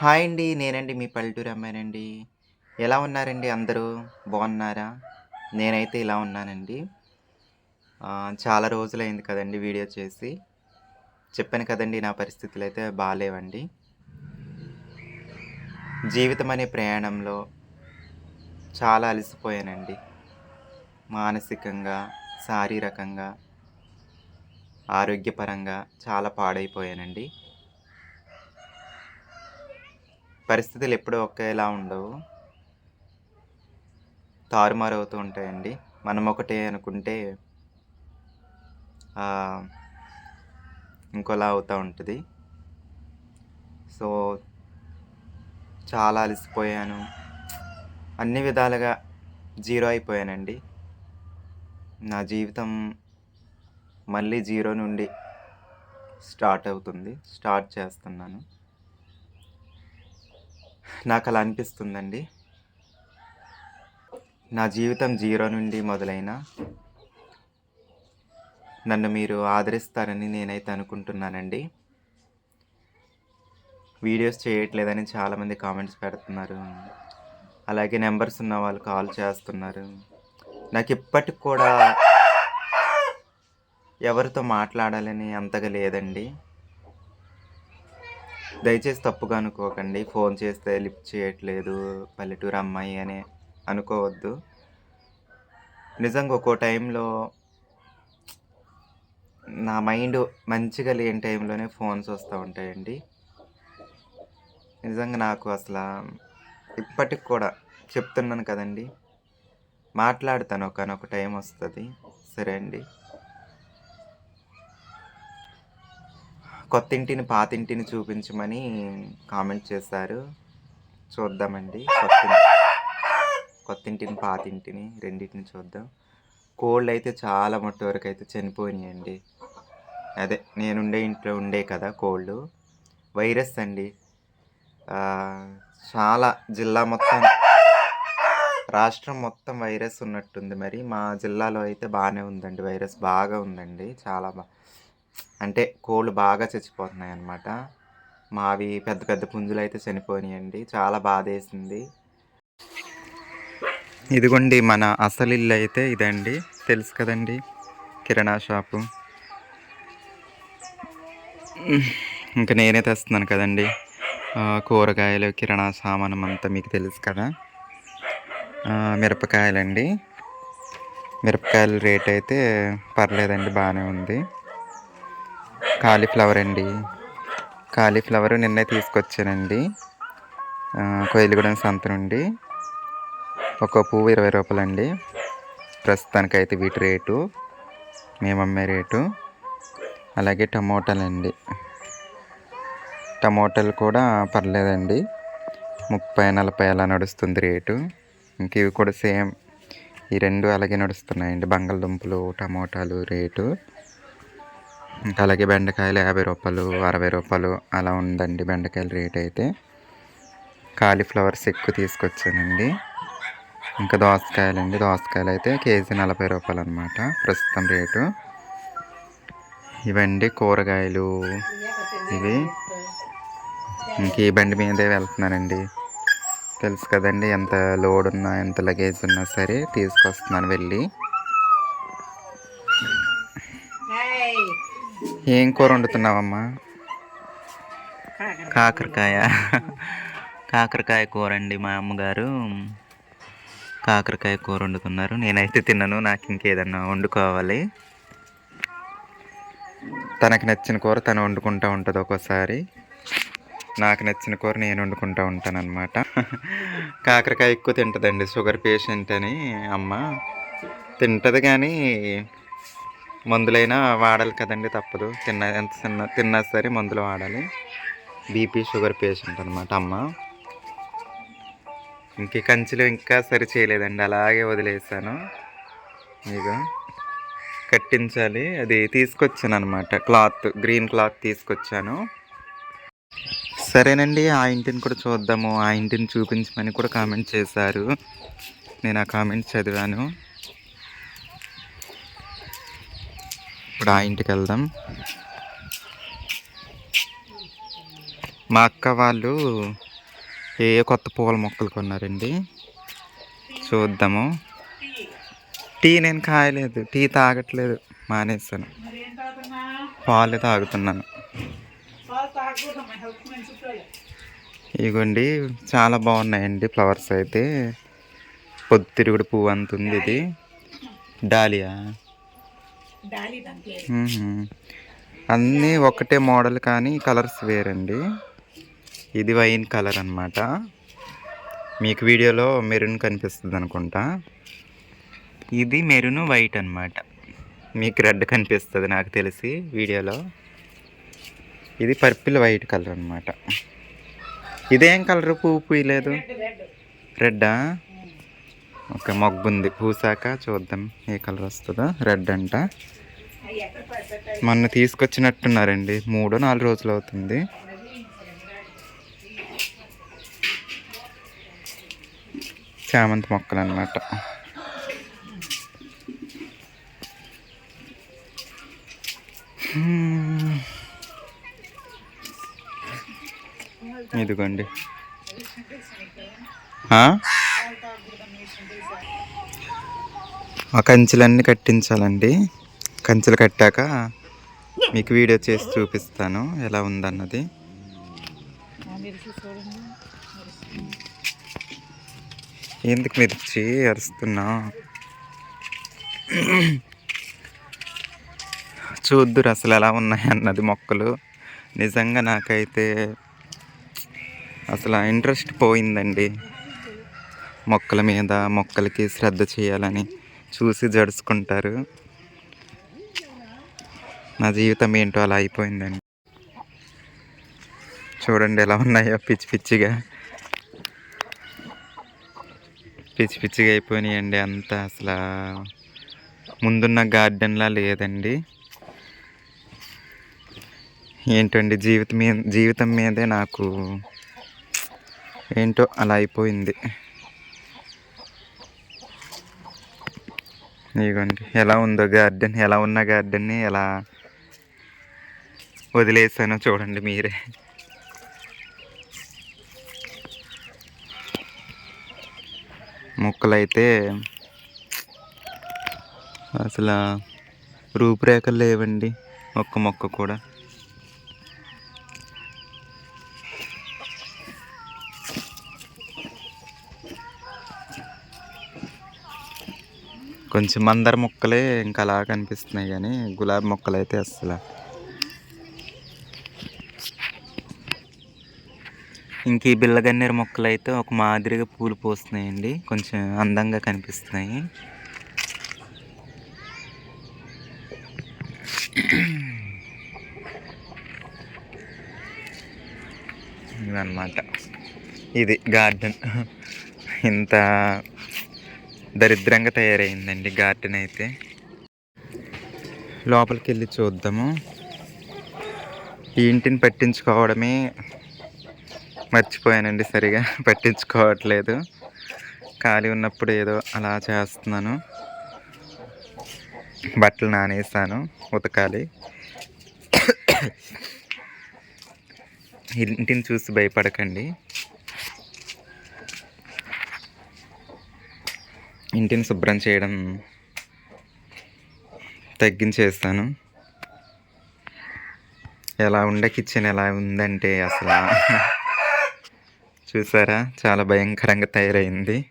Hi అండి. నేనండి మీ పల్లెటూరు అమ్మాయినండి. ఎలా ఉన్నారండి అందరూ? బాగున్నారా? నేనైతే ఇలా ఉన్నానండి. చాలా రోజులైంది కదండి వీడియో చేసి. చెప్పాను కదండి నా పరిస్థితులు అయితే బాగాలేవండి జీవితం అనే ప్రయాణంలో చాలా అలసిపోయానండి. మానసికంగా, శారీరకంగా, ఆరోగ్యపరంగా చాలా పాడైపోయానండి. పరిస్థితులు ఎప్పుడూ ఒకేలా ఉండవు. తారుమారు అవుతూ ఉంటాయండి. మనం ఒకటే అనుకుంటే ఇంకోలా అవుతూ ఉంటుంది సో, చాలా అలసిపోయాను. అన్ని విధాలుగా జీరో అయిపోయానండి. నా జీవితం మళ్ళీ జీరో నుండి స్టార్ట్ అవుతుంది. స్టార్ట్ చేస్తున్నాను. నాకు అలా అనిపిస్తుందండి. నా జీవితం జీరో నుండి మొదలైన నన్ను మీరు ఆదరిస్తారని నేనైతే అనుకుంటున్నానండి. వీడియోస్ చేయట్లేదని చాలామంది కామెంట్స్ పెడుతున్నారు. అలాగే నెంబర్స్ ఉన్న వాళ్ళు కాల్ చేస్తున్నారు. నాకు ఇప్పటికి కూడా ఎవరితో మాట్లాడాలని అంతగా లేదండి. దయచేసి తప్పుగా అనుకోకండి. ఫోన్ చేస్తే లిఫ్ట్ చేయట్లేదు. పల్లెటూరు అమ్మాయి అని అనుకోవద్దు. నిజంగా ఒక్కో టైంలో నా మైండ్ మంచిగా లేని టైంలోనే ఫోన్స్ వస్తూ ఉంటాయండి. నిజంగా నాకు అసలు ఇప్పటికి కూడా చెప్తున్నాను కదండీ! మాట్లాడతాను ఒకనొక టైం వస్తుంది సరే అండి. కొత్తింటిని, పాతింటిని చూపించమని కామెంట్ చేశారు. చూద్దామండి. కొత్తింటి కొత్తింటిని, పాతింటిని రెండింటిని చూద్దాం. కోళ్ళైతే చాలా మట్టు అయితే చనిపోయినాయండి. అదే నేనుండే ఇంట్లో ఉండే కదా కోళ్ళు. వైరస్ అండి. చాలా జిల్లా మొత్తం రాష్ట్రం మొత్తం వైరస్ ఉన్నట్టుంది మరి. మా జిల్లాలో అయితే బాగానే ఉందండి. వైరస్ బాగా ఉందండి. చాలా బాగా అంటే కోళ్ళు బాగా చచ్చిపోతున్నాయి అన్నమాట మావి పెద్ద పెద్ద పుంజులు అయితే చనిపోయినాయండి. చాలా బాధేసింది. ఇదిగోండి మన అసలు ఇల్లు అయితే ఇదండి. తెలుసు కదండీ! కిరాణా షాపు. ఇంకా నేనే తెస్తున్నాను కదండీ! కూరగాయలు, కిరాణా సామానం అంతా మీకు తెలుసు కదా! మిరపకాయలండి. మిరపకాయల రేట్ అయితే పర్లేదండి బాగానే ఉంది. కాలీఫ్లవర్ అండి. కాలీఫ్లవర్ నిన్నే తీసుకొచ్చానండి. ఆహ్, సంత నుండి. ఒక పువ్వు ఇరవై రూపాయలండి ప్రస్తుతానికైతే వీటి రేటు. మేము అమ్మే రేటు. అలాగే టమోటాలండి. టమోటాలు కూడా పర్లేదండి. 30, 40 అలా నడుస్తుంది రేటు. ఇంక ఇవి కూడా సేమ్. ఈ రెండు అలాగే నడుస్తున్నాయండి. బంగాళదుంపలు, టమోటాలు రేటు. ఇంకా అలాగే బెండకాయలు యాభై రూపాయలు అరవై రూపాయలు అలా ఉందండి బెండకాయల రేట్ అయితే. కాలీఫ్లవర్స్ ఎక్కువ తీసుకొచ్చానండి. ఇంకా దోసకాయలు అండి దోసకాయలు అయితే కేజీ నలభై రూపాయలు అనమాట ప్రస్తుతం రేటు. ఇవండి కూరగాయలు. ఇవి. ఇంక ఈ బండి మీదే వెళ్తున్నానండి. తెలుసు కదండి ఎంత లోడ్ ఉన్నా, ఎంత లగేజ్ ఉన్నా సరే తీసుకొస్తున్నాను వెళ్ళి. ఏం కూర వండుతున్నావమ్మా? కాకరకాయ. కాకరకాయ కూరండి మా అమ్మగారు. కాకరకాయ కూర వండుతున్నారు. నేనైతే తినను. నాకు ఇంకేదన్నా వండుకోవాలి. తనకి నచ్చిన కూర తను వండుకుంటా ఉంటది ఒక్కోసారి. నాకు నచ్చిన కూర నేను వండుకుంటా ఉంటానన్నమాట. కాకరకాయ ఎక్కువ తింటదండి. షుగర్ పేషెంట్ అని అమ్మ. తింటది గానీ మందులైనా వాడాలి కదండి తప్పదు. తిన్న ఎంత తిన్నా తిన్నా సరే మందులు వాడాలి. బీపీ, షుగర్ పేషెంట్ అనమాట అమ్మ. ఇంక కంచెలు ఇంకా సరి చేయలేదండి. అలాగే వదిలేసాను. ఇగో కట్టించాలి. అది తీసుకొచ్చాను అనమాట క్లాత్ గ్రీన్ క్లాత్ తీసుకొచ్చాను. సరేనండి. ఆ ఇంటిని కూడా చూద్దాము. ఆ ఇంటిని చూపించమని కూడా కామెంట్ చేశారు. నేను ఆ కామెంట్ చదివాను. ఇప్పుడు ఆ ఇంటికి వెళ్దాం. మా అక్క వాళ్ళు ఏ కొత్త పూల మొక్కలు కొన్నారండి. చూద్దాము. టీ నేను కాయలేదు. టీ తాగట్లేదు. మానేస్తాను పాలు తాగుతున్నాను. ఇగోండి చాలా బాగున్నాయండి ఫ్లవర్స్ అయితే. పొద్దుతిరుగుడు పువ్వు అంత ఉంది ఇది. డాలియా. అన్నీ ఒకటే మోడల్ కానీ కలర్స్ వేరండి. ఇది వైన్ కలర్ అన్నమాట. మీకు వీడియోలో మెరూన్ కనిపిస్తుంది అనుకుంటా. ఇది మెరూన్ వైట్ అన్నమాట. మీకు రెడ్ కనిపిస్తుంది నాకు తెలిసి వీడియోలో. ఇది పర్పిల్ వైట్ కలర్ అన్నమాట. ఇదేం కలర్? పువ్వు పూయలేదు రెడ్. రెడ్డా? ఓకే మొగ్గుంది. పూసాక చూద్దాం. ఏ కలర్ వస్తుందో. రెడ్ అంట. మొన్న తీసుకొచ్చినట్టున్నారండి. మూడో నాలుగు రోజులు అవుతుంది. చామంతి మొక్కలు అన్నమాట ఇదిగోండి. ఆ? కంచెలన్నీ కట్టించాలండి. కంచెలు కట్టాక మీకు వీడియో చేసి చూపిస్తాను ఎలా ఉందన్నది. ఎందుకు మిర్చి అరుస్తున్నా? చూద్దురు అసలు ఎలా ఉన్నాయి అన్నది మొక్కలు. నిజంగా నాకైతే అసలు ఇంట్రెస్ట్ పోయిందండి. మొక్కల మీద మొక్కలకి శ్రద్ధ చేయాలని చూసి జడుచుకుంటారు. నా జీవితం ఏంటో అలా అయిపోయిందండి. చూడండి ఎలా ఉన్నాయో పిచ్చి పిచ్చిగా. పిచ్చి పిచ్చిగా అయిపోయినాయండి అంతా అసలు. ముందున్న గార్డెన్లా లేదండి. ఏంటండి జీవితం మీద జీవితం మీదే నాకు ఏంటో అలా అయిపోయింది. ఇదిగోండి ఎలా ఉందో గార్డెన్ ఎలా ఉన్న గార్డెన్ని ఎలా వదిలేసానో చూడండి మీరే. మొక్కలైతే అసలు రూపురేఖలు లేవండి ఒక్క మొక్క కూడా. కొంచెం మందర మొక్కలే ఇంకా అలా కనిపిస్తున్నాయి కానీ గులాబీ మొక్కలు అయితే అసలు ఇంక ఈ బిల్లగన్నేరు మొక్కలు అయితే ఒక మాదిరిగా పూలు పోస్తున్నాయండి. కొంచెం అందంగా కనిపిస్తున్నాయి. ఇదన్నమాట ఇది గార్డెన్. ఇంత దరిద్రంగా తయారైందండి గార్డెన్ అయితే లోపలికి వెళ్ళి చూద్దాము. ఈ ఇంటిని పట్టించుకోవడమే మర్చిపోయానండి సరిగా. పట్టించుకోవట్లేదు. ఖాళీ ఉన్నప్పుడు ఏదో అలా చేస్తున్నాను. బట్టలు నానేసాను ఉతకాలి. ఇంటిని చూసి భయపడకండి. ఇంటిని శుభ్రం చేయడం తగ్గించేస్తాను. ఎలా ఉండే కిచెన్ ఎలా ఉందంటే అసలు చూసారా? చాలా భయంకరంగా తయారైంది.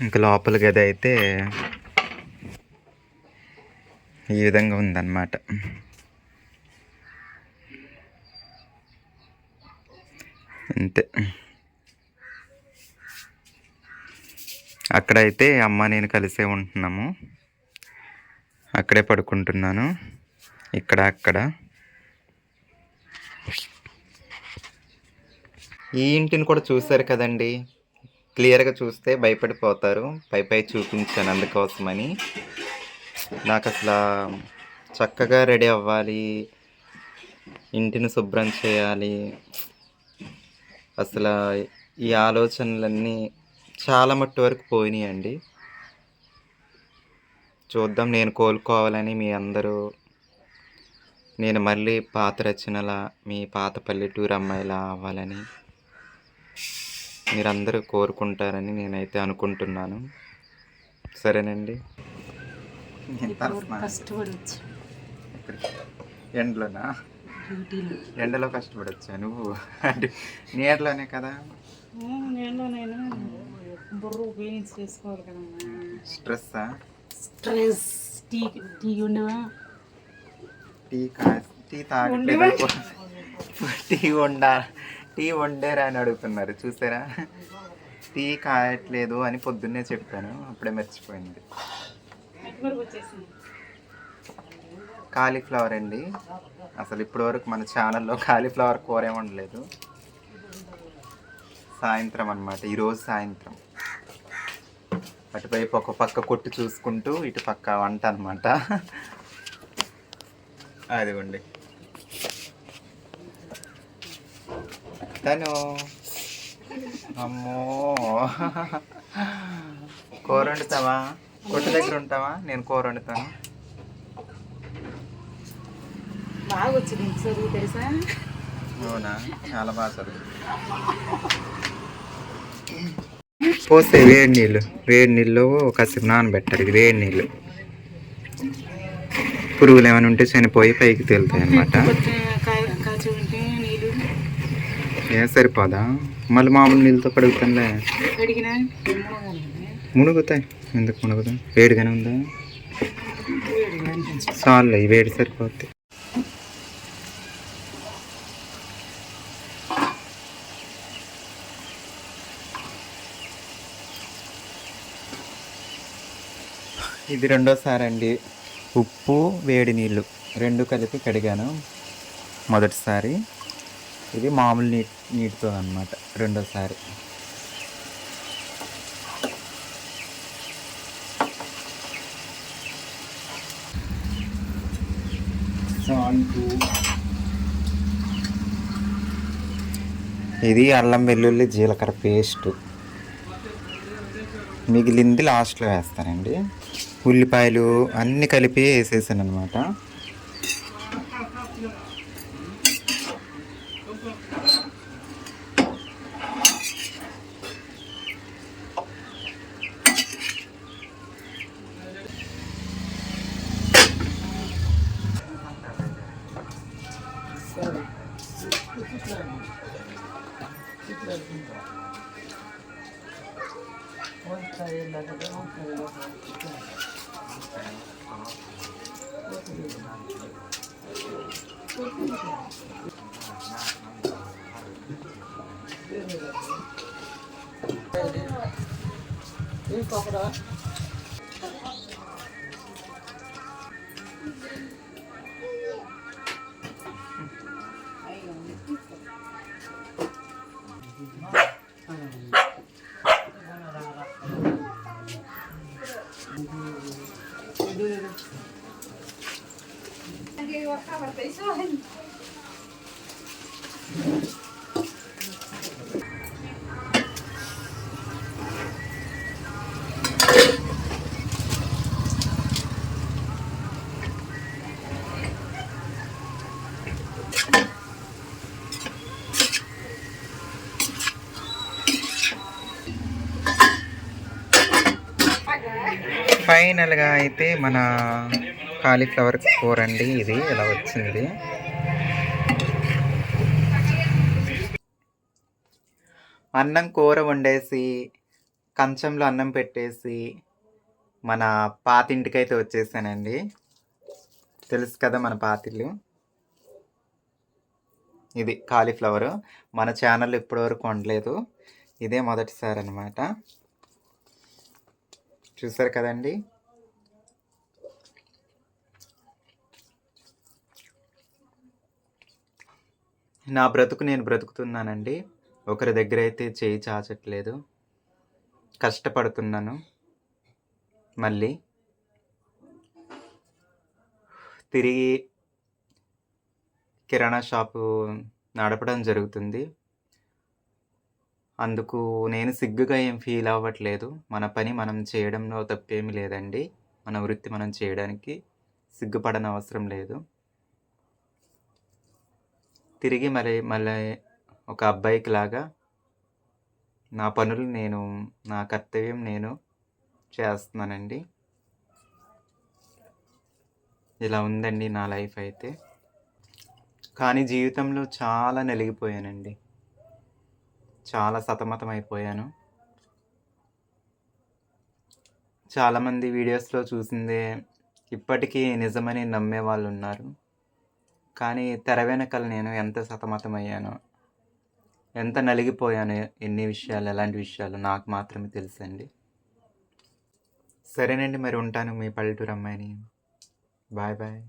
ఇంకా లోపల గది అయితే ఈ విధంగా ఉందన్నమాట. అంతే. అక్కడైతే అమ్మ నేను కలిసే ఉంటున్నాము. అక్కడే పడుకుంటున్నాను. ఇక్కడ అక్కడ. ఈ ఇంటిని కూడా చూశారు కదండి. క్లియర్గా చూస్తే భయపడిపోతారు. పై పై చూపించాను అందుకోసమని. నాకు అసలు చక్కగా రెడీ అవ్వాలి. ఇంటిని శుభ్రం చేయాలి. అసలు ఈ ఆలోచనలన్నీ చాలా మట్టు వరకు పోయినాయండి. చూద్దాం నేను కోలుకోవాలని మీ అందరూ. నేను మళ్ళీ పాత రచనల మీ పాత పల్లెటూరు అమ్మాయిలా అవ్వాలని మీరందరూ కోరుకుంటారని నేనైతే అనుకుంటున్నాను. సరేనండి? ఎండలోనా? ఎండలో కష్టపడొచ్చా నువ్వు? అంటే నీడలోనే కదా? బుర్ర ఉపయోగించి చేసుకోవాలి కదమ్మా స్ట్రెస్సా స్ట్రెస్ టీ టీ ఉండవా? టీ కా టీ తాగట్లేదు టీ వండా. టీ వండారా అని అడుగుతున్నారు. చూసారా? టీ కాయట్లేదు అని పొద్దున్నే చెప్పాను. అప్పుడే మర్చిపోయింది. కాలీఫ్లవర్ అండి. అసలు ఇప్పటివరకు మన ఛానల్లో కాలీఫ్లవర్ కూర ఏమి వండలేదు. సాయంత్రం అనమాట ఈరోజు సాయంత్రం. అటువైపు ఒక పక్క కొట్టు చూసుకుంటూ ఇటు పక్క వంట అనమాట అదిగోండి. తను. అమ్మో. కూర వండుతావా? కొట్టు దగ్గర ఉంటావా? నేను కూర వండుతాను. బాగా వచ్చింది చదువు తెలుసా? అవునా? చాలా బాగా చదువు. పోస్తే వేడి నీళ్ళు వేడి నీళ్ళు కాసేపు నానబెట్టాలి ఇది వేడి నీళ్ళు. పురుగులు ఏమైనా ఉంటే చనిపోయి పైకి తేలుతాయి అనమాట ఏ సరిపోదా? మళ్ళీ మామూలు నీళ్ళతో కడుగుతానులే. మునుగుతాయి. ఎందుకు మునుగుతాయి? వేడిగానే ఉందా? చాలు ఈ వేడి సరిపోద్ది. ఇది రెండోసారి అండి ఉప్పు వేడి నీళ్ళు రెండు కలిపి కడిగాను మొదటిసారి. ఇది మామూలు నీ నీటితో అనమాట రెండోసారి. సాల్టు. ఇది అల్లం వెల్లుల్లి జీలకర్ర పేస్ట్. మిగిలింది లాస్ట్లో వేస్తానండి. ఉల్లిపాయలు అన్నీ కలిపి వేసేసాను అనమాట Ini kok udah ఫైనల్గా అయితే మన కాలీఫ్లవర్ కూర అండి ఇది. ఇలా వచ్చింది. అన్నం కూర వండేసి కంచంలో అన్నం పెట్టేసి మన పాతింటికైతే అయితే వచ్చేసానండి. తెలుసు కదా మన పాతిల్లు? ఇది కాలీఫ్లవర్. మన ఛానల్ ఇప్పటివరకు వండలేదు. ఇదే మొదటిసారి అనమాట చూసారు కదండి? నా బ్రతుకు నేను బ్రతుకుతున్నానండి. ఒకరి దగ్గర అయితే చేయి చాచట్లేదు. కష్టపడుతున్నాను. మళ్ళీ తిరిగి కిరాణా షాపు నడపడం జరుగుతుంది. అందుకు నేను సిగ్గుగా ఏం ఫీల్ అవ్వట్లేదు. మన పని మనం చేయడంలో తప్పేమీ లేదండి. మన వృత్తి మనం చేయడానికి సిగ్గుపడని అవసరం లేదు. తిరిగి మరి మళ్ళీ ఒక అబ్బాయికి లాగా నా పనులు నేను నా కర్తవ్యం నేను చేస్తున్నానండి. ఇలా ఉందండి నా లైఫ్ అయితే. కానీ జీవితంలో చాలా నలిగిపోయానండి. చాలా సతమతం అయిపోయాను చాలామంది వీడియోస్లో చూసిందే ఇప్పటికీ నిజమని నమ్మే వాళ్ళు ఉన్నారు కానీ తెర వెనకాల నేను ఎంత సతమతమయ్యానో ఎంత నలిగిపోయాను ఎన్ని విషయాలు ఎలాంటి విషయాలు నాకు మాత్రమే తెలుసండి. సరేనండి మరి ఉంటాను మీ పల్లెటూరు అమ్మాయిని. Bye bye.